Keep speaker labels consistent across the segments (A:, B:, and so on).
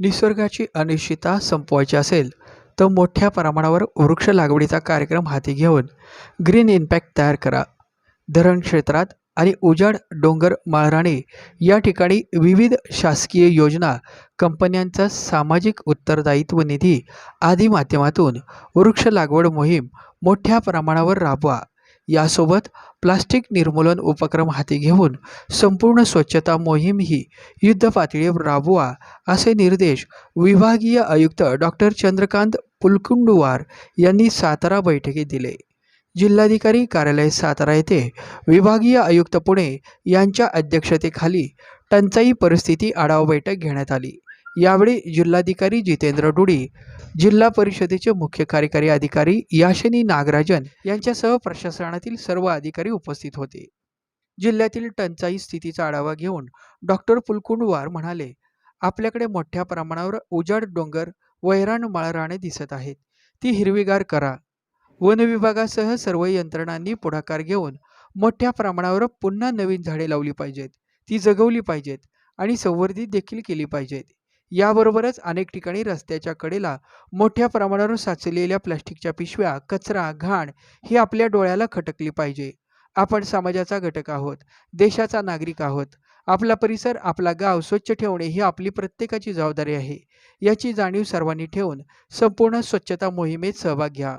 A: निसर्गाची अनिश्चितता संपवायची असेल तर मोठ्या प्रमाणावर वृक्ष लागवडीचा कार्यक्रम हाती घेऊन ग्रीन इम्पॅक्ट तयार करा. धरण क्षेत्रात आणि उजाड डोंगर माळराणे या ठिकाणी विविध शासकीय योजना कंपन्यांचा सामाजिक उत्तरदायित्व निधी आदी माध्यमातून वृक्ष लागवड मोहीम मोठ्या प्रमाणावर राबवा. यासोबत प्लास्टिक निर्मूलन उपक्रम हाती घेऊन संपूर्ण स्वच्छता मोहीम ही युद्धपातळीवर राबवा असे निर्देश विभागीय आयुक्त डॉक्टर चंद्रकांत पुलकुंडुवार यांनी सातारा बैठकीत दिले. जिल्हाधिकारी कार्यालय सातारा येथे विभागीय आयुक्त पुणे यांच्या अध्यक्षतेखाली टंचाई परिस्थिती आढावा बैठक घेण्यात आली. यावेळी जिल्हाधिकारी जितेंद्र डुडी जिल्हा परिषदेचे मुख्य कार्यकारी अधिकारी याशिनी नागराजन यांच्यासह प्रशासनातील सर्व अधिकारी उपस्थित होते. जिल्ह्यातील टंचाई स्थितीचा आढावा घेऊन डॉक्टर पुलकुंडवार म्हणाले आपल्याकडे मोठ्या प्रमाणावर उजाड डोंगर वैराण माळराणे दिसत आहेत. ती हिरवीगार करा. वन विभागासह सर्व यंत्रणांनी पुढाकार घेऊन मोठ्या प्रमाणावर पुन्हा नवीन झाडे लावली पाहिजेत. ती जगवली पाहिजेत आणि संवर्धित देखील केली पाहिजेत. याबरोबरच अनेक ठिकाणी रस्त्याच्या कडेला मोठ्या प्रमाणावर साचलेल्या प्लास्टिकच्या पिशव्या कचरा घाण ही आपल्या डोळ्याला खटकली पाहिजे. आपण समाजाचा घटक आहोत देशाचा नागरिक आहोत. आपला परिसर आपला गाव स्वच्छ ठेवणे ही आपली प्रत्येकाची जबाबदारी आहे. याची जाणीव सर्वांनी ठेवून संपूर्ण स्वच्छता मोहिमेत सहभाग घ्या.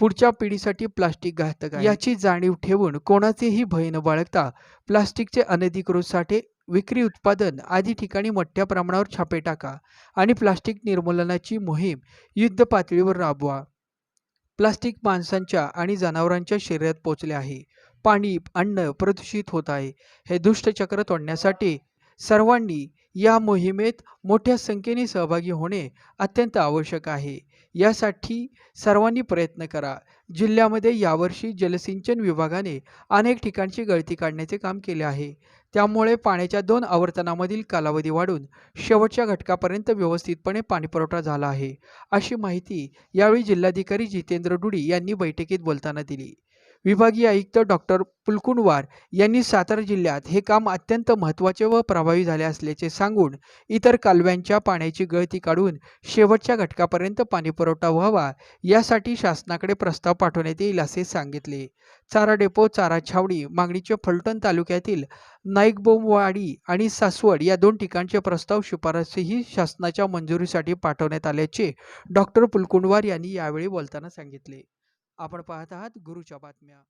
A: पुढच्या पिढीसाठी प्लास्टिक घातक याची जाणीव ठेवून कोणाचेही भय न बाळगता प्लास्टिकचे अनधिकृत साठे विक्री उत्पादन आदी ठिकाणी मोठ्या प्रमाणावर छापे टाका आणि प्लास्टिक निर्मूलनाची मोहीम युद्ध पातळीवर राबवा. प्लास्टिक माणसांच्या आणि जनावरांच्या शरीरात पोचले आहे. पाणी अन्न प्रदूषित होत आहे. हे दुष्टचक्र तोडण्यासाठी सर्वांनी या मोहिमेत मोठ्या संख्येने सहभागी होणे अत्यंत आवश्यक आहे. यासाठी सर्वांनी प्रयत्न करा. जिल्ह्यामध्ये यावर्षी जलसिंचन विभागाने अनेक ठिकाणची गळती काढण्याचे काम केले आहे. त्यामुळे पाण्याच्या दोन आवर्तनामधील कालावधी वाढून शेवटच्या घटकापर्यंत व्यवस्थितपणे पाणीपुरवठा झाला आहे अशी माहिती यावेळी जिल्हाधिकारी जितेंद्र डुडी यांनी बैठकीत बोलताना दिली. विभागीय आयुक्त डॉक्टर पुलकुंडवार यांनी सातारा जिल्ह्यात हे काम अत्यंत महत्त्वाचे व प्रभावी झाले असल्याचे सांगून इतर कालव्यांच्या पाण्याची गळती काढून शेवटच्या घटकापर्यंत पाणीपुरवठा व्हावा यासाठी शासनाकडे प्रस्ताव पाठवण्यात येईल असे सांगितले. चारा डेपो चारा छावणी मागणीचे फलटण तालुक्यातील नाईकबोमवाडी आणि सासवड या दोन ठिकाणचे प्रस्ताव शिफारसही शासनाच्या मंजुरीसाठी पाठवण्यात आल्याचे डॉक्टर पुलकुंडवार यांनी यावेळी बोलताना सांगितले. आपण पाहत आहात गुरुच्या बातम्या.